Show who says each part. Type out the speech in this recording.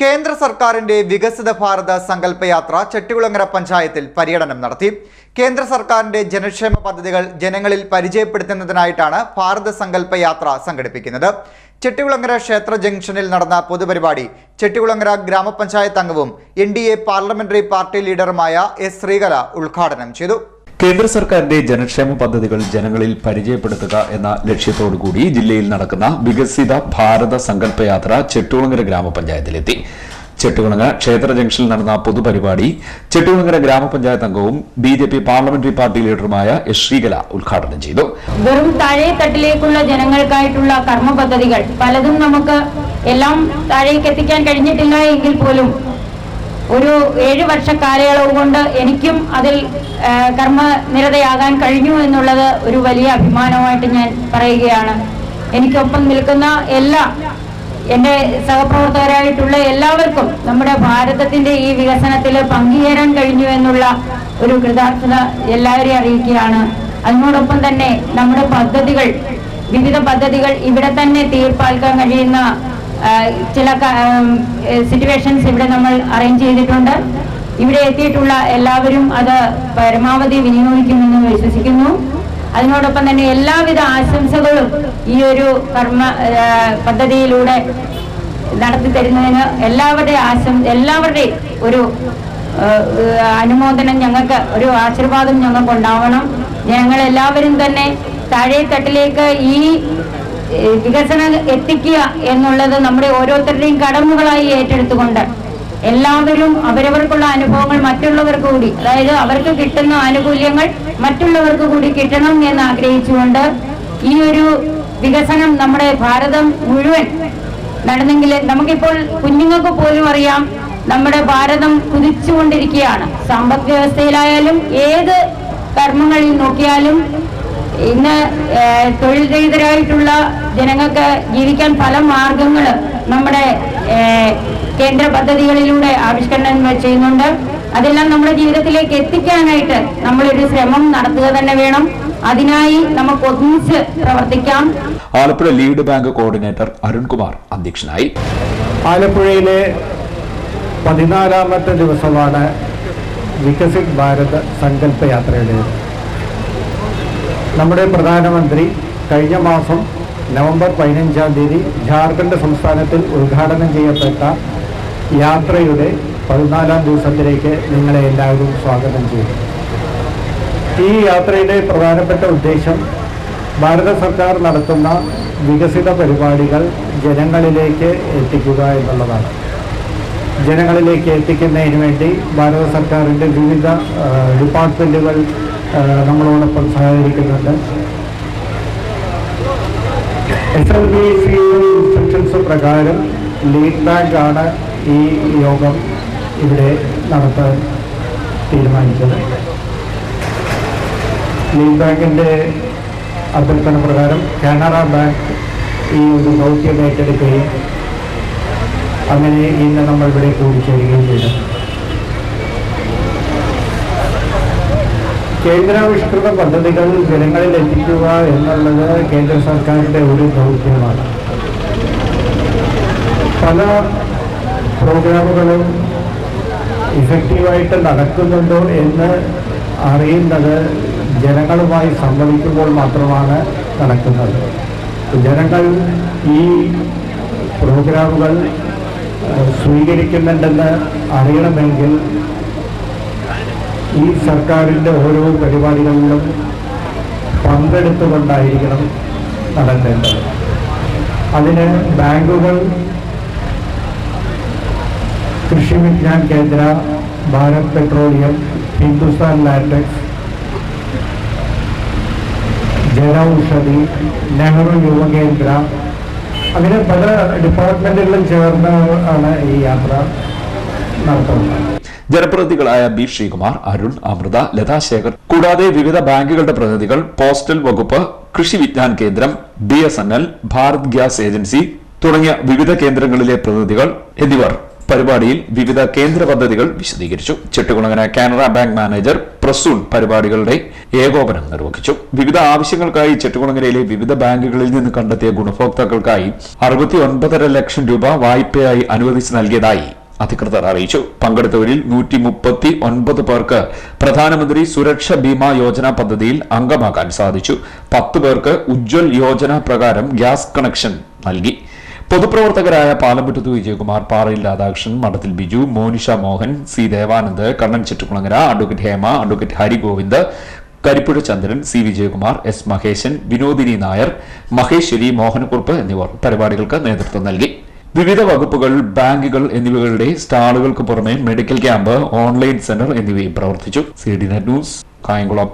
Speaker 1: കേന്ദ്ര സർക്കാരിന്റെ വികസിത ഭാരത സങ്കല്പയാത്ര ചെട്ടികുളങ്ങര പഞ്ചായത്തിൽ പര്യടനം നടത്തി. കേന്ദ്ര സർക്കാരിന്റെ ജനക്ഷേമ പദ്ധതികൾ ജനങ്ങളിൽ പരിചയപ്പെടുത്തുന്നതിനായിട്ടാണ് ഭാരത സങ്കല്പയാത്ര സംഘടിപ്പിക്കുന്നത്. ചെട്ടികുളങ്ങര ക്ഷേത്ര ജംഗ്ഷനിൽ നടന്ന പൊതുപരിപാടി ചെട്ടികുളങ്ങര ഗ്രാമപഞ്ചായത്ത് അംഗവും എൻ പാർലമെന്ററി പാർട്ടി ലീഡറുമായ എസ് ശ്രീകല ഉദ്ഘാടനം ചെയ്തു.
Speaker 2: കേന്ദ്ര സർക്കാരിന്റെ ജനക്ഷേമ പദ്ധതികൾ ജനങ്ങളിൽ പരിചയപ്പെടുത്തുക എന്ന ലക്ഷ്യത്തോടുകൂടി ജില്ലയിൽ നടക്കുന്ന വികസിത ഭാരത സങ്കല്പയാത്ര ചെട്ടുകുളങ്ങര ഗ്രാമപഞ്ചായത്തിലെത്തി. ചെട്ടുകുളങ്ങര ക്ഷേത്ര ജംഗ്ഷനിൽ നടന്ന പൊതുപരിപാടി ചെട്ടുകുളങ്ങര ഗ്രാമപഞ്ചായത്ത് അംഗവും B J P parliamentary party ലീഡറുമായ S Sreekala ഉദ്ഘാടനം ചെയ്തു.
Speaker 3: വെറും താഴെ തട്ടിലേക്കുള്ള ജനങ്ങൾക്കായിട്ടുള്ള കർമ്മ പദ്ധതികൾ പലതും നമുക്ക് എല്ലാം താഴേക്ക് എത്തിക്കാൻ കഴിഞ്ഞിട്ടില്ല എങ്കിൽ പോലും ഒരു ഏഴ് വർഷ കാലയളവ് കൊണ്ട് എനിക്കും അതിൽ കർമ്മനിരതയാകാൻ കർമ്മ നിരതയാകാൻ കഴിഞ്ഞു എന്നുള്ളത് ഒരു വലിയ അഭിമാനമായിട്ട് ഞാൻ പറയുകയാണ്. എനിക്കൊപ്പം നിൽക്കുന്ന എല്ലാ എന്റെ സഹപ്രവർത്തകരായിട്ടുള്ള എല്ലാവർക്കും നമ്മുടെ ഭാരതത്തിന്റെ ഈ വികസനത്തിൽ പങ്കുചേരാൻ കഴിഞ്ഞു എന്നുള്ള ഒരു കൃതാർത്ഥത എല്ലാവരെയും അറിയിക്കുകയാണ്. അതിനോടൊപ്പം തന്നെ നമ്മുടെ പദ്ധതികൾ വിവിധ പദ്ധതികൾ ഇവിടെ തന്നെ തീർപ്പാക്കാൻ കഴിയുന്ന ചില സിറ്റുവേഷൻസ് ഇവിടെ നമ്മൾ അറേഞ്ച് ചെയ്തിട്ടുണ്ട്. ഇവിടെ എത്തിയിട്ടുള്ള എല്ലാവരും അത് പരമാവധി വിനിയോഗിക്കുമെന്ന് വിശ്വസിക്കുന്നു. അതിനോടൊപ്പം തന്നെ എല്ലാവിധ ആശംസകളും ഈ ഒരു കർമ്മ പദ്ധതിയിലൂടെ നടത്തി തരുന്നതിന് എല്ലാവരുടെ ആശം എല്ലാവരുടെയും ഒരു അനുമോദനം ഞങ്ങൾക്ക് ഒരു ആശീർവാദം ഞങ്ങൾക്ക് ഉണ്ടാവണം ഞങ്ങൾ എല്ലാവരും തന്നെ താഴെ തട്ടിലേക്ക് ഈ വികസനം എത്തിക്കുക എന്നുള്ളത് നമ്മുടെ ഓരോരുത്തരുടെയും കടമകളായി ഏറ്റെടുത്തുകൊണ്ട് എല്ലാവരും അവരവർക്കുള്ള അനുഭവങ്ങൾ മറ്റുള്ളവർക്ക് കൂടി അതായത് അവർക്ക് കിട്ടുന്ന ആനുകൂല്യങ്ങൾ മറ്റുള്ളവർക്ക് കൂടി കിട്ടണം എന്ന് ആഗ്രഹിച്ചുകൊണ്ട് ഈ ഒരു വികസനം നമ്മുടെ ഭാരതം മുഴുവൻ നടന്നെങ്കിൽ നമുക്കിപ്പോൾ കുഞ്ഞുങ്ങൾക്ക് പോലും അറിയാം നമ്മുടെ ഭാരതം കുതിച്ചുകൊണ്ടിരിക്കുകയാണ്. സമ്പദ് വ്യവസ്ഥയിലായാലും ഏത് കർമ്മങ്ങളിൽ നോക്കിയാലും ഇന്ന് തൊഴിൽ രഹിതരായിട്ടുള്ള ജനങ്ങൾക്ക് ജീവിക്കാൻ പല മാർഗങ്ങൾ നമ്മുടെ കേന്ദ്ര പദ്ധതികളിലൂടെ ആവിഷ്കരണം ചെയ്യുന്നുണ്ട്. അതെല്ലാം നമ്മുടെ ജീവിതത്തിലേക്ക് എത്തിക്കാനായിട്ട് നമ്മളൊരു ശ്രമം നടത്തുക തന്നെ വേണം. അതിനായി നമുക്ക് ഒന്നിച്ച് പ്രവർത്തിക്കാം.
Speaker 2: Alappuzha lead bank coordinator Arunkumar അധ്യക്ഷനായി.
Speaker 4: ആലപ്പുഴയിലെ പതിനാലാമത്തെ ദിവസമാണ് വികസിത് ഭാരത് സങ്കല്പ യാത്രയുടേത്. നമ്മുടെ പ്രധാനമന്ത്രി കഴിഞ്ഞ മാസം നവംബർ പതിനഞ്ചാം തീയതി ജാർഖണ്ഡ് സംസ്ഥാനത്തിൽ ഉദ്ഘാടനം ചെയ്യപ്പെട്ട യാത്രയുടെ പതിനാലാം ദിവസത്തിലേക്ക് നിങ്ങളെ എല്ലാവരും സ്വാഗതം ചെയ്തു ഈ യാത്രയുടെ പ്രധാനപ്പെട്ട ഉദ്ദേശം ഭാരത സർക്കാർ നടത്തുന്ന വികസിത പരിപാടികൾ ജനങ്ങളിലേക്ക് എത്തിക്കുക എന്നുള്ളതാണ്. ജനങ്ങളിലേക്ക് എത്തിക്കുന്നതിന് വേണ്ടി ഭാരത സർക്കാരിന്റെ വിവിധ ഡിപ്പാർട്ട്മെന്റുകൾ നമ്മളോടൊപ്പം സഹകരിക്കുന്നുണ്ട്. S L B C instructions പ്രകാരം ലീഡ് ബാങ്ക് ആണ് ഈ യോഗം ഇവിടെ നടത്താൻ തീരുമാനിച്ചത്. ലീഡ് ബാങ്കിന്റെ അഭ്യർത്ഥന പ്രകാരം കാനറ ബാങ്ക് ഈ ഒരു ദൗത്യം ഏറ്റെടുക്കുകയും അങ്ങനെ ഇന്ന് നമ്മൾ ഇവിടെ കൂടിച്ചേരുകയും ചെയ്തു. കേന്ദ്രാവിഷ്കൃത പദ്ധതികൾ ജനങ്ങളിൽ എത്തിക്കുക എന്നുള്ളത് കേന്ദ്ര സർക്കാരിന്റെ ഒരു ദൗത്യമാണ്. പല പ്രോഗ്രാമുകളും ഇഫക്റ്റീവായിട്ട് നടക്കുന്നുണ്ടോ എന്ന് അറിയുന്നത് ജനങ്ങളുമായി സംവദിക്കുമ്പോൾ മാത്രമാണ് നടക്കുന്നത്. ജനങ്ങൾ ഈ പ്രോഗ്രാമുകൾ സ്വീകരിക്കുന്നുണ്ടെന്ന് അറിയണമെങ്കിൽ ഈ സർക്കാരിന്റെ ഓരോ പരിപാടികളിലും പങ്കെടുത്തുകൊണ്ടായിരിക്കണം നടത്തേണ്ടത്. അതിന് ബാങ്കുകൾ കൃഷി വിജ്ഞാൻ കേന്ദ്ര ഭാരത് പെട്രോളിയം ഹിന്ദുസ്ഥാൻ ലാറ്റക്സ് ജനൌഷധി നെഹ്റു യുവകേന്ദ്ര അങ്ങനെ പല ഡിപ്പാർട്ട്മെന്റുകളും ചേർന്ന് ആണ് ഈ യാത്ര നടത്തുന്നത്.
Speaker 2: ജനപ്രതിനിധികളായ ബി ശ്രീകുമാർ അരുൺ അമൃത ലതാശേഖർ കൂടാതെ വിവിധ ബാങ്കുകളുടെ പ്രതിനിധികൾ പോസ്റ്റൽ വകുപ്പ് കൃഷി വിജ്ഞാൻ കേന്ദ്രം B S N L Bharat gas agency തുടങ്ങിയ വിവിധ കേന്ദ്രങ്ങളിലെ പ്രതിനിധികൾ എന്നിവർ പരിപാടിയിൽ വിവിധ കേന്ദ്ര പദ്ധതികൾ വിശദീകരിച്ചു. ചെട്ടുകുളങ്ങര കാനറ ബാങ്ക് മാനേജർ പ്രസൂൺ പരിപാടികളുടെ ഏകോപനം നിർവഹിച്ചു. വിവിധ ആവശ്യങ്ങൾക്കായി ചെട്ടുകുളങ്ങരയിലെ വിവിധ ബാങ്കുകളിൽ നിന്ന് കണ്ടെത്തിയ ഗുണഭോക്താക്കൾക്കായി അറുപത്തി ലക്ഷം രൂപ വായ്പയായി അനുവദിച്ചു നൽകിയതായി അധികൃതർ അറിയിച്ചു. പങ്കെടുത്തവരിൽ നൂറ്റി മുപ്പത്തി ഒൻപത് പേർക്ക് പ്രധാനമന്ത്രി സുരക്ഷ ബീമാ യോജന പദ്ധതിയിൽ അംഗമാകാൻ സാധിച്ചു. പത്ത് പേർക്ക് ഉജ്ജ്വൽ യോജന പ്രകാരം ഗ്യാസ് കണക്ഷൻ നൽകി. പൊതുപ്രവർത്തകരായ പാലമ്പറ്റത്ത് Vijayakumar Parayil Radhakrishnan Madathil Biju Monisha Mohan C Devanand Kannan Chittukulangara advocate Hema advocate Harigovind Karippuzha Chandran C Vijayakumar S Maheshan Vinodini Nair Maheshwari Mohanakurup എന്നിവർ പരിപാടികൾക്ക് നേതൃത്വം നൽകി. വിവിധ വകുപ്പുകൾ ബാങ്കുകൾ എന്നിവകളുടെ സ്റ്റാളുകൾക്ക് പുറമെ മെഡിക്കൽ ക്യാമ്പ് ഓൺലൈൻ സെന്റർ എന്നിവയും പ്രവർത്തിച്ചു. C D net news Kayamkulam.